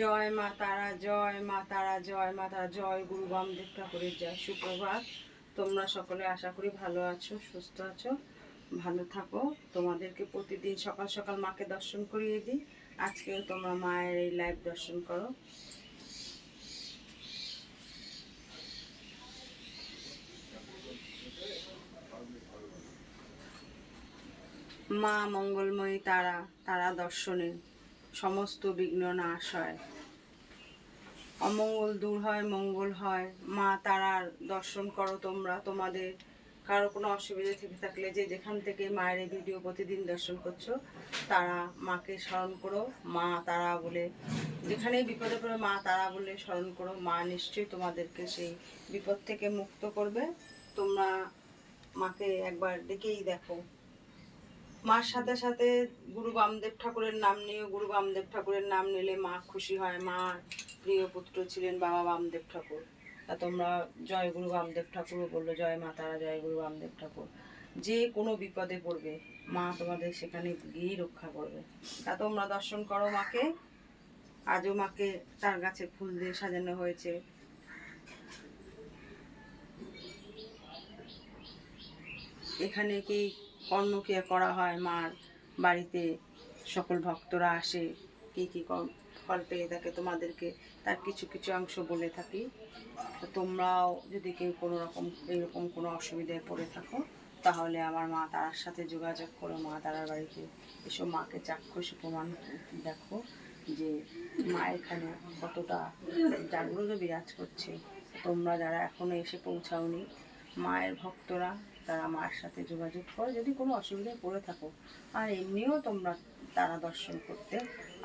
জয় মা তারা, জয় মা তারা, জয় মা তারা, জয় গুরু বামদেব ঠাকুরের জয়। সুপ্রভাত। তোমরা সকলে আশা করি ভালো আছো, সুস্থ আছো, ভালো থাকো। তোমাদেরকে প্রতিদিন সকাল সকাল মাকে দর্শন করিয়ে দিই। আজকেও তোমরা মায়ের এই লাইভ দর্শন করো। মা মঙ্গলময়ী তারা তারা দর্শনে। সমস্ত বিঘ্ন নাশ হয়। অমঙ্গল দূর হয়, মঙ্গল হয়। মা তারার দর্শন করো তোমরা। তোমাদের কারও কোনো অসুবিধা থেকে থাকলে যে যেখান থেকে মায়ের এই ভিডিও প্রতিদিন দর্শন করছ, তারা মাকে স্মরণ করো। মা তারা বলে, যেখানেই বিপদে পড়ে মা তারা বলে স্মরণ করো। মা নিশ্চয়ই তোমাদেরকে সেই বিপদ থেকে মুক্ত করবে। তোমরা মাকে একবার ডেকেই দেখো। মার সাথে সাথে গুরু বামদেব ঠাকুরের নাম নিয়ে, গুরু বামদেব ঠাকুরের নাম নিলে মা খুশি হয়। মার প্রিয় পুত্র ছিলেন বাবা বামদেব ঠাকুর। তা তোমরা জয় গুরু বামদেব ঠাকুরও বলল, জয় মা তারা, জয় গুরু বামদেব ঠাকুর। যে কোনো বিপদে পড়বে, মা তোমাদের সেখানে গিয়েই রক্ষা করবে। তা তোমরা দর্শন করো মাকে। আজও মাকে তার গাছে ফুল দিয়ে সাজানো হয়েছে। এখানে কি কর্মক্রিয়া করা হয় মার বাড়িতে। সকল ভক্তরা আসে, কি কি ফল পেয়ে থাকে তোমাদেরকে, তার কিছু কিছু অংশ বলে থাকি। তোমরাও যদি কেউ কোনো রকম, এরকম কোনো অসুবিধায় পড়ে থাকো, তাহলে আমার মা তারার সাথে যোগাযোগ করো, মা তারার বাড়িতে এসব মাকে চাক্ষুষ প্রমাণ দেখো যে মা এখানে কতটা জাগ্রত বিরাজ করছে। তোমরা যারা এখনও এসে পৌঁছাওনি মায়ের ভক্তরা তারা মায়ের সাথে যোগাযোগ করো। যদি কোনো অসুবিধায় পড়ে থাকো, আর এমনিও তোমরা তারা দর্শন করতে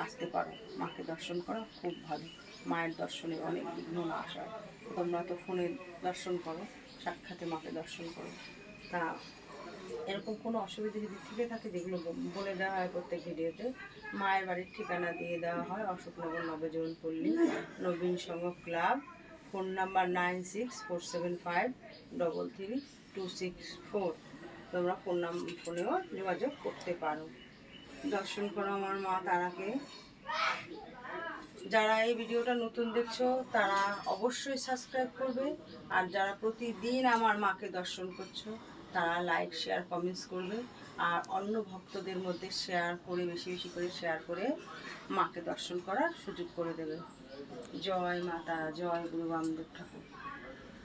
আসতে পারো। মাকে দর্শন করা খুব ভালো। মায়ের দর্শনে অনেক বিঘ্ন নাশ হয়। তোমরা তো ফোনে দর্শন করো, সাক্ষাতে মাকে দর্শন করো। তা এরকম কোনো অসুবিধা যদি থেকে থাকে, যেগুলো বলে দেওয়া হয় প্রত্যেক ভিডিওতে, মায়ের বাড়ির ঠিকানা দিয়ে দেওয়া হয়। Ashoknagar Nabajiban Palli Nabin Sangha club. Phone number nine six four seven five double three two six four. তোমরা ফোন নাম, ফোনেও যোগাযোগ করতে পারো। দর্শন করো আমার মা তারাকে। যারা এই ভিডিওটা নতুন দেখছ, তারা অবশ্যই সাবস্ক্রাইব করবে। আর যারা প্রতিদিন আমার মাকে দর্শন করছ তারা লাইক শেয়ার কমেন্টস করবে। আর অন্য ভক্তদের মধ্যে শেয়ার করে, বেশি বেশি করে শেয়ার করে মাকে দর্শন করার সুযোগ করে দেবে। জয় মাতা, জয় গুরু বামদেব ঠাকুর।